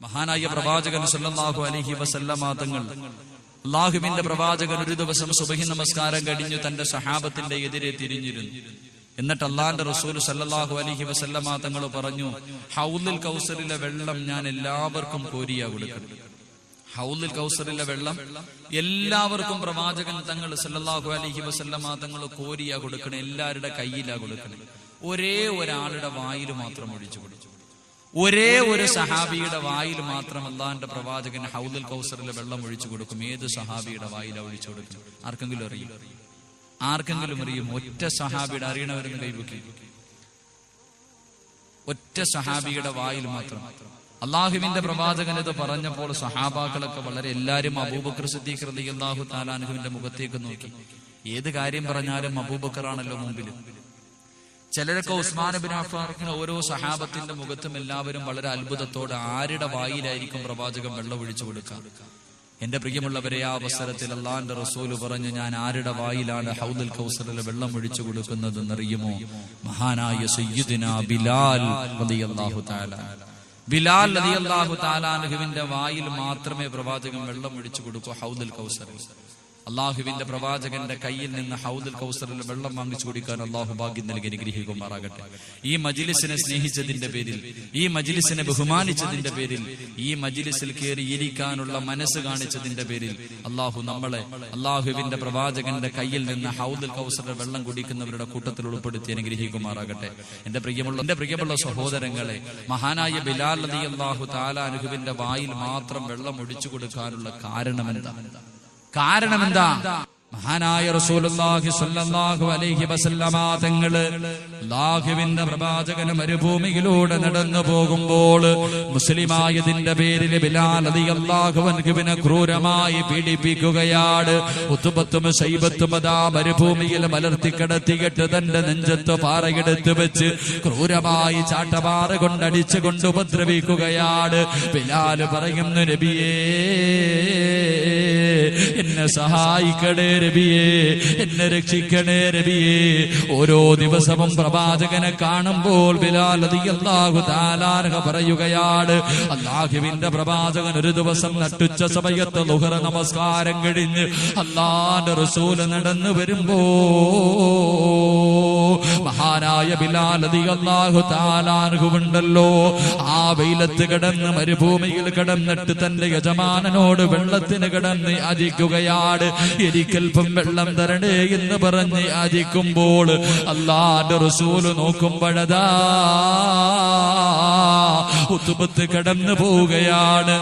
മഹാനായ പ്രവാചകൻ സല്ലല്ലാഹു അലഹി വസല്ലമ തങ്ങൾ. അള്ളാഹുവിന്റെ പ്രവാചകൻ ഒരു ദിവസം സുബഹി നമസ്കാരം കഴിഞ്ഞു തന്റെ സഹാബത്തിന്റെ എതിരെ തിരിഞ്ഞിരുന്നു. എന്നിട്ട് അള്ളാന്റെ റസൂൽ സല്ലല്ലാഹു അലഹി വസല്ലമ തങ്ങൾ പറഞ്ഞു ഹൗലിൽ കൗസറിലെ വെള്ളം ഞാൻ എല്ലാവർക്കും കോരിയാ കൊടുക്കണം ഹൗലിൽ കൗസറിലെ വെള്ളം എല്ലാവർക്കും പ്രവാചകൻ തങ്ങൾ സല്ലല്ലാഹു അലഹി വസല്ലമ തങ്ങൾ കോരിയാ കൊടുക്കണം എല്ലാവരുടെ കയ്യിലാ കൊടുക്കണം. ഒരേ ഒരാളുടെ വായിൽ മാത്രം ഒഴിച്ചു കൊടുത്തു. ഒരേ ഒരു സഹാബിയുടെ വായിൽ മാത്രം അള്ളാന്റെ പ്രവാചകൻ ഹൗദുൽ കൗസറിൽ വെള്ളം ഒഴിച്ചു കൊടുക്കും. ഏത് സഹാബിയുടെ വായിൽ ഒഴിച്ചു കൊടുക്കും? ആർക്കെങ്കിലും അറിയും? ആർക്കെങ്കിലും അറിയും? ഒറ്റ സഹാബിയുടെ അറിയണവരെന്ന് കൈവക്കി ഒറ്റ സഹാബിയുടെ വായിൽ മാത്രം. അള്ളാഹുവിന്റെ പ്രവാചകൻ ഇത് പറഞ്ഞപ്പോൾ സഹാബാക്കളൊക്കെ വളരെ എല്ലാരും അബൂബക്കർ സിദ്ദീഖ് അള്ളാഹു താലാനുഹുവിന്റെ മുഖത്തേക്ക് നോക്കി. ഏത് കാര്യം പറഞ്ഞാലും അബൂബക്കറാണല്ലോ മുമ്പിൽ ചിലരൊക്കെ ഉസ്മാൻ ബിൻ അഫാറിന് ഓരോ സഹാബത്തിന്റെ മുഖത്തും എല്ലാവരും വളരെ അത്ഭുതത്തോടെ ആരുടെ വായിലായിരിക്കും പ്രവാചകം വെള്ളമൊഴിച്ചു കൊടുക്കുക? എന്റെ പ്രിയമുള്ളവരെ ആ അവസരത്തിൽ അള്ളാന്റെ റസൂൽ പറഞ്ഞു ഞാൻ ആരുടെ വായിലാണ് ഹൗദുൽ കൗസറിൽ വെള്ളം ഒഴിച്ചു കൊടുക്കുന്നത് എന്നറിയുമോ മഹാനായ സയ്യിദിന ബിലാൽ റളിയല്ലാഹു തആല. ബിലാൽ റളിയല്ലാഹു വായിൽ മാത്രമേ പ്രവാചകം വെള്ളം ഒഴിച്ചു കൊടുക്കൂ ഹൗദുൽ കൗസറിൽ അള്ളാഹുവിന്റെ പ്രവാചകന്റെ കയ്യിൽ നിന്ന് ഹൗദൽ കൗസറിൽ വെള്ളം വാങ്ങിച്ചു കുടിക്കാൻ അള്ളാഹു ഭാഗ്യം നൽകി അനുഗ്രഹിക്കുമാറാകട്ടെ. ഈ മജിലിസിനെ സ്നേഹിച്ചതിന്റെ പേരിൽ ഈ മജിലിസിനെ ബഹുമാനിച്ചതിന്റെ പേരിൽ ഈ മജിലിസിൽ കയറി ഇരിക്കാനുള്ള മനസ്സ് കാണിച്ചതിന്റെ പേരിൽ അള്ളാഹു നമ്മളെ അള്ളാഹുവിന്റെ പ്രവാചകന്റെ കയ്യിൽ നിന്ന് ഹൗദൽ കൗസറിൽ വെള്ളം കുടിക്കുന്നവരുടെ കൂട്ടത്തിൽ ഉൾപ്പെടുത്തി അനുഗ്രഹിക്കുമാറാകട്ടെ. എന്റെ പ്രിയമുള്ള എന്റെ പ്രിയമുള്ള സഹോദരങ്ങളെ മഹാനായ ബിലാൽ അലി അള്ളാഹു താലാനുഹുവിന്റെ വായിൽ മാത്രം വെള്ളം ഒഴിച്ചു കൊടുക്കാനുള്ള കാരണം എന്താ കാരണം എന്താ? മഹാനായ റസൂലുള്ളാഹി സ്വല്ലല്ലാഹു അലൈഹി വസല്ലമ പ്രവാചകന് മരുഭൂമിയിലൂടെ നടന്നു പോകുമ്പോൾ മുസ്ലിമായതിന്റെ പേരിൽ ബിലാൽ റളിയല്ലാഹു അൻഹുവിനെ ക്രൂരമായി പീഡിപ്പിക്കുകയാണ്. ഉത്തുബത്തും ശൈബത്തും അതാ മരുഭൂമിയിൽ മലർത്തി കിടത്തിയിട്ട് തന്റെ നെഞ്ചത്ത് പാറയെടുത്ത് വെച്ച് ക്രൂരമായി ചാട്ടപാറ കൊണ്ടടിച്ചു കൊണ്ട് ഉപദ്രവിക്കുകയാണ്. ബിലാൽ പറയുന്നു നബിയേ എന്നെ സഹായിക്കണേ രബിയേ എന്നെ രക്ഷിക്കണേ രബിയേ ഓരോ ദിവസവും പ്രവാചകനെ കാണുമ്പോൾ ബിലാൽ അള്ളാഹു താലാർഹ പറയുകയാണ് അള്ളാഹുവിന്റെ പ്രവാചകൻ ഒരു ദിവസം നട്ടുച്ച സമയത്ത് ലുഹറ നമസ്കാരം കഴിഞ്ഞ് അള്ളാന്റെ റസൂൽ നടന്നു വരുമ്പോ മഹാനായ ബിലാൽ അള്ളാഹു താലാർഹുണ്ടല്ലോ ആ വെയിലത്ത് കിടന്ന് മരുഭൂമിയിൽ കിടന്നിട്ട് തന്റെ യജമാനനോട് വെള്ളത്തിന് കിടന്ന് യാചിക്കുകയാണ്. എനിക്കൽപ്പം വെള്ളം തരണേ എന്ന് പറഞ്ഞ് യാചിക്കുമ്പോൾ അള്ളാന്റെ റസൂൽ നോക്കുമ്പോഴതാ ഉത്തുപത്ത് കടന്നു പോവുകയാണ്.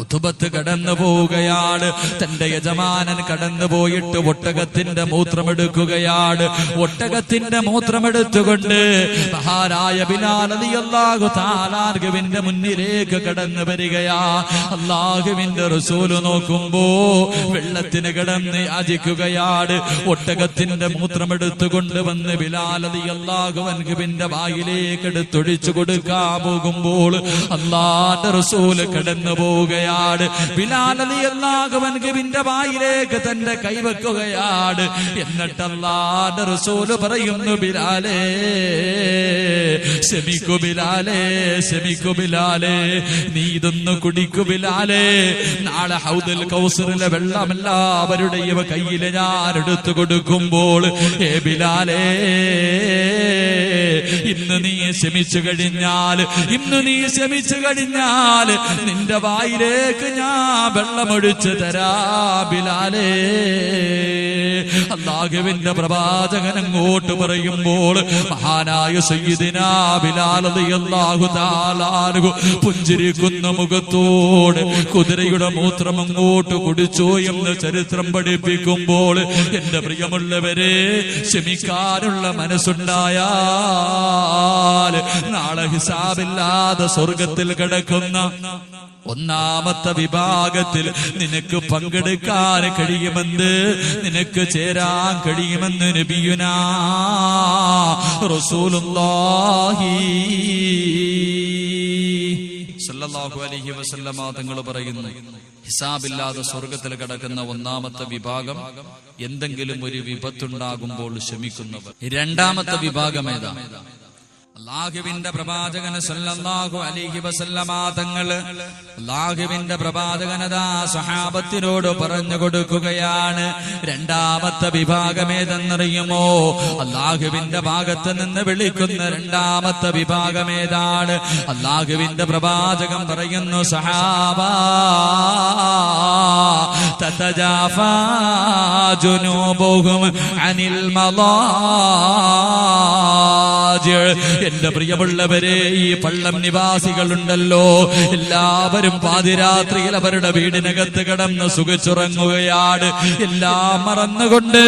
ഉത്തുബത്ത് കടന്നു പോവുകയാണ്. തന്റെ യജമാനൻ കടന്നു പോയിട്ട് ഒട്ടകത്തിന്റെ മൂത്രമെടുക്കുകയാണ്. ഒട്ടകത്തിന്റെ മൂത്രമെടുത്തുകൊണ്ട് മഹാരായ ബിലാലിയല്ലാഹു താലാർഗുവിന്റെ മുന്നിലേക്ക് കടന്നു വരികയാ. അള്ളാഹുവിന്റെ റസൂൽ നോക്കുമ്പോ വെള്ളത്തിന് കിടന്ന് യാചിക്കുകയാണ്. ഒട്ടകത്തിന്റെ മൂത്രമെടുത്തുകൊണ്ട് വന്ന് ബിലാലതി അള്ളാഹു അൻകുവിന്റെ വായിലേക്ക് എടുത്തൊഴിച്ചു കൊടുക്കാൻ പോകുമ്പോൾ അള്ളാന്റെ റസൂൽ കടന്നു പോവുകയാണ് ബിലാലതി അള്ളാഹുവൻകുവിന്റെ വായിലേക്ക് തന്റെ കൈവെക്കുകയാണ് എന്നിട്ട് അള്ളാന്റെ റസൂൽ പറയുന്നു ബിലാലേ ശമിക്കു ബിലാലേ ശമിക്കു ബിലാലേ നീ ഇതൊന്ന് കുടിക്കു ബിലാലേ. നാളെ ഹൗദൽ കൗസറിലെ വെള്ളം എല്ലാവരുടെയും കയ്യിൽ ഞാൻ എടുത്തു കൊടുക്കുമ്പോൾ ഏ ബിലാലേ ഇന്ന് നീ ശമിച്ചു കഴിഞ്ഞാൽ ഇന്ന് നീ ശമിച്ചു കഴിഞ്ഞാൽ നിന്റെ വായിലേക്ക് ഞാൻ വെള്ളമൊഴിച്ചു തരാ ബിലാലേ. അള്ളാഹുവിന്റെ പ്രവാചകൻ അങ്ങോട്ട് പറയുമ്പോൾ മഹാനായ സയ്യിദിനാ അള്ളാഹു താലാനു പുഞ്ചിരിക്കുന്ന മുഖത്തോട് കുതിരയുടെ മൂത്രം അങ്ങോട്ട് കുടിച്ചു എന്ന് ചരിത്രം പഠിപ്പിക്കുമ്പോൾ എന്റെ പ്രിയമുള്ളവരെ ക്ഷമിക്കാനുള്ള മനസ്സുണ്ടായാൽ നാളെ ഹിസാബില്ലാതെ സ്വർഗത്തിൽ കിടക്കുന്ന ഒന്നാമത്തെ വിഭാഗത്തിൽ നിനക്ക് പങ്കെടുക്കാൻ കഴിയുമെന്ന് നിനക്ക് ചേരാൻ കഴിയുമെന്ന് നബിയുനാ റസൂലുള്ളാഹി സല്ലല്ലാഹു അലൈഹി തങ്ങൾ പറയുന്നു ഹിസാബില്ലാതെ സ്വർഗത്തിൽ കിടക്കുന്ന ഒന്നാമത്തെ വിഭാഗം എന്തെങ്കിലും ഒരു വിപത്തുണ്ടാകുമ്പോൾ ക്ഷമിക്കുന്നവർ രണ്ടാമത്തെ വിഭാഗം ഏതാ? അള്ളാഹുവിന്റെ പ്രവാചകന് സല്ലല്ലാഹു അലൈഹി വസല്ലമ തങ്ങൾ അള്ളാഹുവിന്റെ പ്രവാചകനതാ സഹാബത്തിനോട് പറഞ്ഞു കൊടുക്കുകയാണ്. രണ്ടാമത്തെ വിഭാഗം ഏതെന്നറിയുമോ? അള്ളാഹുവിന്റെ ഭാഗത്ത് നിന്ന് വിളിക്കുന്ന രണ്ടാമത്തെ വിഭാഗം ഏതാണ്? അള്ളാഹുവിന്റെ പ്രവാചകൻ പറയുന്നു സഹാബ അനിൽ എന്റെ പ്രിയമുള്ളവരെ ഈ പള്ളം നിവാസികളുണ്ടല്ലോ. എല്ലാവരും പാതിരാത്രിയിൽ അവരുടെ വീടിനകത്ത് കിടന്ന് സുഖിച്ചുറങ്ങുകയാണ്. എല്ലാം മറന്നുകൊണ്ട്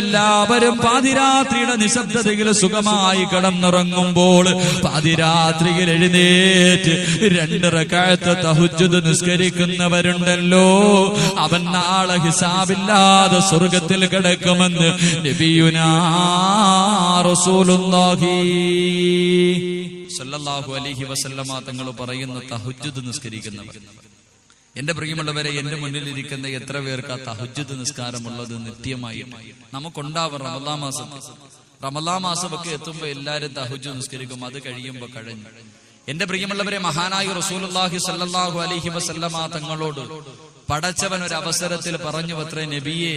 എല്ലാവരും പാതിരാത്രിയുടെ നിശബ്ദതയിൽ സുഖമായി കിടന്നുറങ്ങുമ്പോൾ പാതിരാത്രിയിൽ എഴുന്നേറ്റ് രണ്ടിറക്കാലത്ത് തഹുജുദ് നിസ്കരിക്കുന്നവരുണ്ടല്ലോ. അവൻ നാളെ ഹിസാബില്ലാതെ സ്വർഗത്തിൽ കിടക്കുമെന്ന് നബിയുനാ റസൂലുള്ളാഹി സല്ലല്ലാഹു അലൈഹി വസല്ലമ തങ്ങൾ പറയുന്ന തഹജ്ജുദ് നിസ്കരിക്കുന്നവർ. എന്റെ പ്രിയമുള്ളവരെ എന്റെ മുന്നിലിരിക്കുന്ന എത്ര പേർക്ക് ആ തഹുജുദ് നിസ്കാരമുള്ളത് നിത്യമായി? നമുക്കുണ്ടാവും റമദാ മാസത്തിൽ റമദാ മാസമൊക്കെ എത്തുമ്പോൾ എല്ലാരും തഹജ്ജുദ് നിസ്കരിക്കും അത് കഴിയുമ്പോൾ കഴിഞ്ഞു. എന്റെ പ്രിയമുള്ളവരെ മഹാനായ റസൂലുള്ളാഹി സല്ലല്ലാഹു അലൈഹി വസല്ലമ തങ്ങളോട് പടച്ചവൻ ഒരു അവസരത്തിൽ പറഞ്ഞു അത്രേ നബിയെ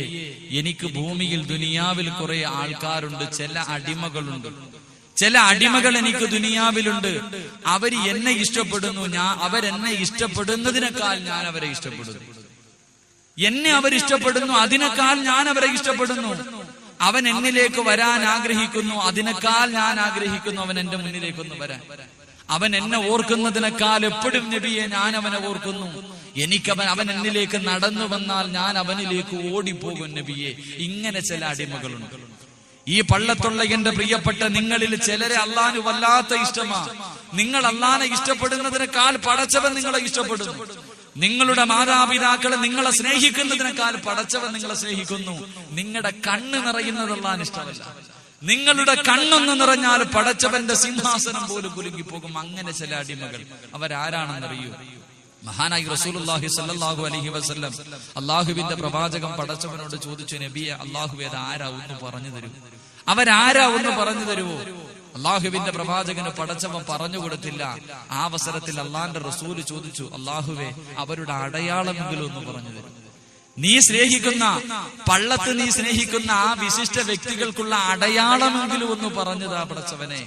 എനിക്ക് ഭൂമിയിൽ ദുനിയാവിൽ കുറെ ആൾക്കാരുണ്ട് ചില അടിമകളുണ്ട്. ചില അടിമകൾ എനിക്ക് ദുനിയാവിലുണ്ട്. അവർ എന്നെ ഇഷ്ടപ്പെടുന്നു. ഞാൻ അവരെന്നെ ഇഷ്ടപ്പെടുന്നതിനേക്കാൾ ഞാൻ അവരെ ഇഷ്ടപ്പെടുന്നു. എന്നെ അവരിഷ്ടപ്പെടുന്നു അതിനേക്കാൾ ഞാൻ അവരെ ഇഷ്ടപ്പെടുന്നു. അവൻ എന്നിലേക്ക് വരാൻ ആഗ്രഹിക്കുന്നു. അതിനേക്കാൾ ഞാൻ ആഗ്രഹിക്കുന്നു. അവൻ എന്റെ മുന്നിലേക്കൊന്ന് വരാൻ. അവൻ എന്നെ ഓർക്കുന്നതിനേക്കാൾ എപ്പോഴും നബിയെ ഞാൻ അവനെ ഓർക്കുന്നു. എനിക്കവൻ അവൻ എന്നിലേക്ക് നടന്നു വന്നാൽ ഞാൻ അവനിലേക്ക് ഓടിപ്പോകും നബിയെ. ഇങ്ങനെ ചില അടിമകളുണ്ട്. ഈ പള്ളത്തുള്ള എന്റെ പ്രിയപ്പെട്ട നിങ്ങളിൽ ചിലരെ അള്ളാന് വല്ലാത്ത ഇഷ്ടമാണ് നിങ്ങൾ അള്ളാനെ ഇഷ്ടപ്പെടുന്നതിനേക്കാൾ പടച്ചവൻ നിങ്ങളെ ഇഷ്ടപ്പെടുന്നു. നിങ്ങളുടെ മാതാപിതാക്കളെ നിങ്ങളെ സ്നേഹിക്കുന്നതിനേക്കാൾ പടച്ചവൻ നിങ്ങളെ സ്നേഹിക്കുന്നു. നിങ്ങളുടെ കണ്ണ് നിറയുന്നത് അള്ളാൻ ഇഷ്ടമല്ല. നിങ്ങളുടെ കണ്ണൊന്ന് നിറഞ്ഞാൽ പടച്ചവന്റെ സിംഹാസനം പോലും കുലുങ്ങിപ്പോകും. അങ്ങനെ ചില അടിമകൾ. അവരാരാണെന്നറിയൂ? മഹാനായി റസൂലുള്ളാഹി സല്ലല്ലാഹു അലൈഹി വസല്ലം അള്ളാഹുവിന്റെ പ്രവാചകം പടച്ചവനോട് ചോദിച്ചു നബിയെ അള്ളാഹു അത് ആരാ? ഒന്ന് പറഞ്ഞു തരൂ. അവരാരാ? ഒന്ന് പറഞ്ഞു തരുവോ? അള്ളാഹുവിന്റെ പ്രവാചകന് പടച്ചവൻ പറഞ്ഞു കൊടുത്തില്ല. ആ അവസരത്തിൽ അള്ളാന്റെ റസൂൽ ചോദിച്ചു അള്ളാഹുവെ അവരുടെ അടയാളമെങ്കിലും ഒന്ന് പറഞ്ഞു തരും. നീ സ്നേഹിക്കുന്ന പള്ളത്ത് നീ സ്നേഹിക്കുന്ന ആ വിശിഷ്ട വ്യക്തികൾക്കുള്ള അടയാളമെങ്കിലും ഒന്ന് പറഞ്ഞതാ പടച്ചവനെ.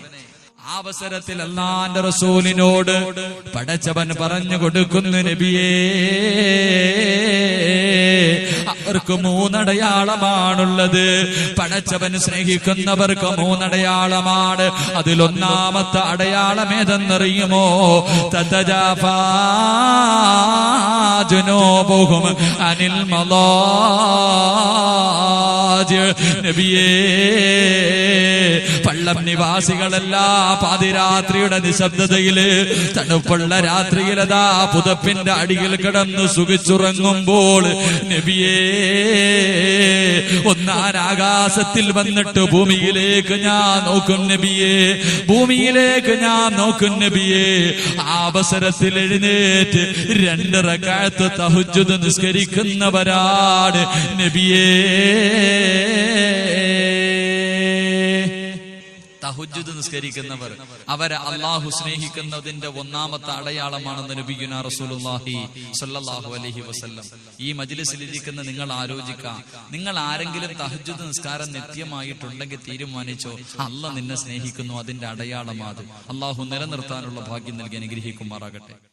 അവസരത്തിൽ അല്ലാന്റെ റസൂലിനോട് പടച്ചവൻ പറഞ്ഞു കൊടുക്കുന്നു നബിയേ. അവർക്ക് മൂന്നടയാളമാണുള്ളത്. പടച്ചവൻ സ്നേഹിക്കുന്നവർക്ക് മൂന്നടയാളമാണ്. അതിലൊന്നാമത്തെ അടയാളം ഏതെന്നറിയുമോ തതജാഫാജുനോബുഹും അനിൽ മലാജ് നബിയേ പള്ളം നിവാസികളെല്ലാം പാതിരാത്രിയുടെ നിശബ്ദതയിൽ തണുപ്പുള്ള രാത്രിയിലതാ പുതപ്പിന്റെ അടിയിൽ കിടന്ന് സുഖിച്ചുറങ്ങുമ്പോൾ നബിയേ ഒന്നാൻ ആകാശത്തിൽ വന്നിട്ട് ഭൂമിയിലേക്ക് ഞാൻ നോക്കും നബിയെ. ഭൂമിയിലേക്ക് ഞാൻ നോക്കും നബിയെ. അവസരത്തിൽ എഴുന്നേറ്റ് രണ്ടര കാലത്ത് തഹുജുദ് നിസ്കരിക്കുന്നവരാണ് നബിയേ. തഹുജുദ് നിസ്കരിക്കുന്നവർ. അവരെ അള്ളാഹു സ്നേഹിക്കുന്നതിന്റെ ഒന്നാമത്തെ അടയാളമാണെന്ന് നബിഗുന റസൂലുള്ളാഹി സല്ലല്ലാഹു അലൈഹി വസല്ലം. ഈ മജിലിസിലിരിക്കുന്ന നിങ്ങൾ ആലോചിക്കാം. നിങ്ങൾ ആരെങ്കിലും തഹജുദ് നിസ്കാരം നിത്യമായിട്ടുണ്ടെങ്കിൽ തീരുമാനിച്ചോ? അല്ല നിന്നെ സ്നേഹിക്കുന്നു അതിന്റെ അടയാളമാത്. അള്ളാഹു നിലനിർത്താനുള്ള ഭാഗ്യം നൽകി അനുഗ്രഹിക്കുമാറാകട്ടെ.